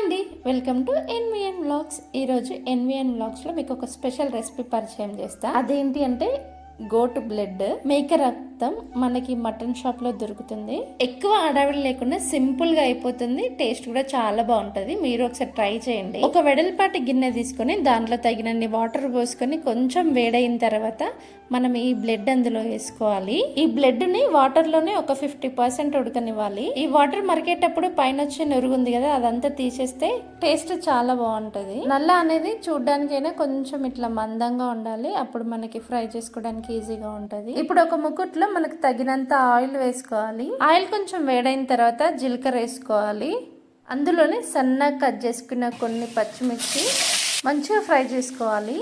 అండి. Welcome to NVN vlogs ఈరోజు NVN వ్లాగ్స్లో మీకు ఒక స్పెషల్ రెసిపీ పరిచయం చేస్తా. అదేంటి అంటే గోట్ బ్లడ్ మేక మొత్తం మనకి మటన్ షాప్లో దొరుకుతుంది. ఎక్కువ హడావిడి లేకుండా సింపుల్గా అయిపోతుంది. టేస్ట్ కూడా చాలా బాగుంటుంది. మీరు ఒకసారి ట్రై చేయండి. ఒక వెడల్పాటి గిన్నె తీసుకొని దాంట్లో తగినన్ని వాటర్ పోసుకొని కొంచెం వేడైన తర్వాత మనం ఈ బ్లడ్ అందులో వేసుకోవాలి. ఈ బ్లడ్ని వాటర్లోనే ఒక ఫిఫ్టీ పర్సెంట్ ఉడకనివ్వాలి. ఈ వాటర్ మరికేటప్పుడు పైన వచ్చే నురుగుంది కదా అదంతా తీసేస్తే టేస్ట్ చాలా బాగుంటుంది. నల్ల అనేది చూడ్డానికైనా కొంచెం ఇట్లా మందంగా ఉండాలి. అప్పుడు మనకి ఫ్రై చేసుకోవడానికి ఈజీగా ఉంటుంది. ఇప్పుడు ఒక ముకుట్లో మనకు తగినంత ఆయిల్ వేసుకోవాలి. ఆయిల్ కొంచెం వేడైన తర్వాత జీలకర్ర వేసుకోవాలి. అందులోనే సన్నగా కట్ చేసుకున్న కొన్ని పచ్చిమిర్చి మంచిగా ఫ్రై చేసుకోవాలి.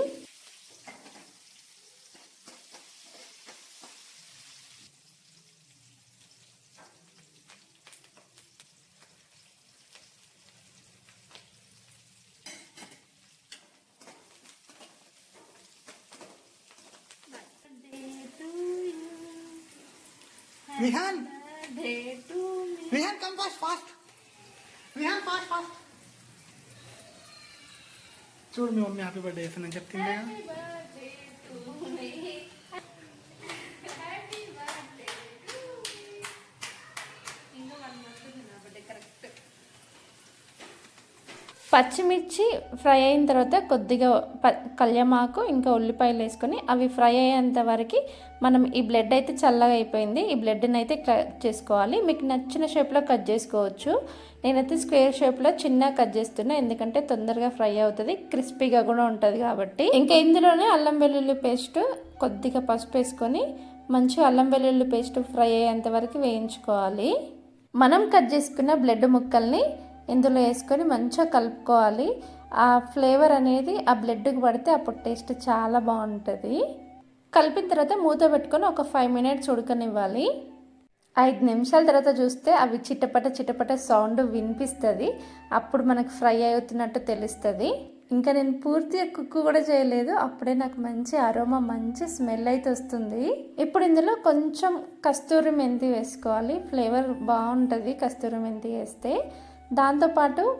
Rihan! Rihan, come fast, fast! Rihan, fast, fast! चोर में मम्मी हैप्पी बर्थडे सुना जब तीन పచ్చిమిర్చి ఫ్రై అయిన తర్వాత కొద్దిగా ప కళ్యమాకు ఇంకా ఉల్లిపాయలు వేసుకొని అవి ఫ్రై అయ్యేంత వరకు మనం ఈ బ్లడ్ అయితే చల్లగా అయిపోయింది. ఈ బ్లడ్ని అయితే కట్ చేసుకోవాలి. మీకు నచ్చిన షేప్లో కట్ చేసుకోవచ్చు. నేనైతే స్క్వేర్ షేప్లో చిన్న కట్ చేస్తున్నా ఎందుకంటే తొందరగా ఫ్రై అవుతుంది క్రిస్పీగా కూడా ఉంటుంది కాబట్టి. ఇంకా ఇందులోనే అల్లం వెల్లుల్లి పేస్ట్ కొద్దిగా పసుపు వేసుకొని మంచిగా అల్లం వెల్లుల్లి పేస్ట్ ఫ్రై అయ్యేంత వరకు వేయించుకోవాలి. మనం కట్ చేసుకున్న బ్లడ్ ముక్కల్ని ఇందులో వేసుకొని మంచిగా కలుపుకోవాలి. ఆ ఫ్లేవర్ అనేది ఆ బ్లడ్కి పడితే అప్పుడు టేస్ట్ చాలా బాగుంటుంది. కలిపిన తర్వాత మూత పెట్టుకొని ఒక ఫైవ్ మినిట్స్ ఉడకనివ్వాలి. ఐదు నిమిషాల తర్వాత చూస్తే అవి చిటపట చిటపట సౌండ్ వినిపిస్తుంది. అప్పుడు మనకు ఫ్రై అవుతున్నట్టు తెలుస్తుంది. ఇంకా నేను పూర్తిగా కుక్ కూడా చేయలేదు. అప్పుడే నాకు మంచి అరోమా మంచి స్మెల్ అయితే వస్తుంది. ఇప్పుడు ఇందులో కొంచెం కస్తూరి మెంతి వేసుకోవాలి. ఫ్లేవర్ బాగుంటుంది కస్తూరి మెంతి వేస్తే. దాంతోపాటు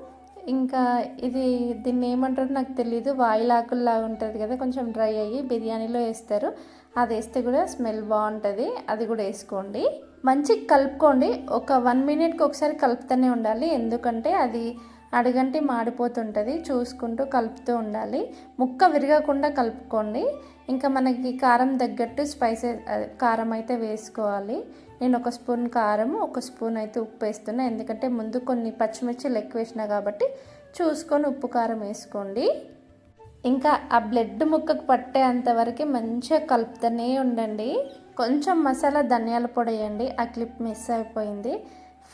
ఇంకా ఇది దీన్ని ఏమంటారో నాకు తెలియదు వాయిలాకుల్లాగా ఉంటుంది కదా కొంచెం డ్రై అయ్యి బిర్యానీలో వేస్తారు. అది వేస్తే కూడా స్మెల్ బాగుంటుంది. అది కూడా వేసుకోండి. మంచి కలుపుకోండి. ఒక వన్ మినిట్కి ఒకసారి కలుపుతూనే ఉండాలి. ఎందుకంటే అది అడుగంటి మాడిపోతుంటుంది. చూసుకుంటూ కలుపుతూ ఉండాలి. ముక్క విరగకుండా కలుపుకోండి. ఇంకా మనకి కారం తగ్గట్టు స్పైసెస్ కారం అయితే వేసుకోవాలి. నేను ఒక స్పూన్ కారం ఒక స్పూన్ అయితే ఉప్పు వేస్తున్నా. ఎందుకంటే ముందు కొన్ని పచ్చిమిర్చిలు ఎక్కువ వేసిన కాబట్టి చూసుకొని ఉప్పు కారం వేసుకోండి. ఇంకా ఆ బ్లడ్ ముక్కకు పట్టేంత వరకు మంచిగా కలుపుతూనే ఉండండి. కొంచెం మసాలా ధనియాల పొడి వేయండి. ఆ క్లిప్ మిస్ అయిపోయింది.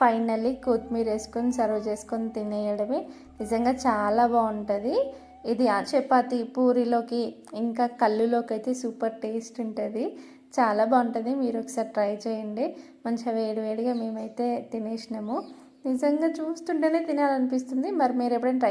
ఫైనల్లీ కొత్తిమీర వేసుకొని సర్వ్ చేసుకొని తినేయడమే. నిజంగా చాలా బాగుంటుంది. ఇది ఆ చపాతి పూరిలోకి ఇంకా కళ్ళులోకి అయితే సూపర్ టేస్ట్ ఉంటుంది. చాలా బాగుంటుంది. మీరు ఒకసారి ట్రై చేయండి. మంచిగా వేడివేడిగా మేమైతే తినేసినాము. నిజంగా చూస్తుంటేనే తినాలనిపిస్తుంది. మరి మీరు ఎప్పుడైనా ట్రై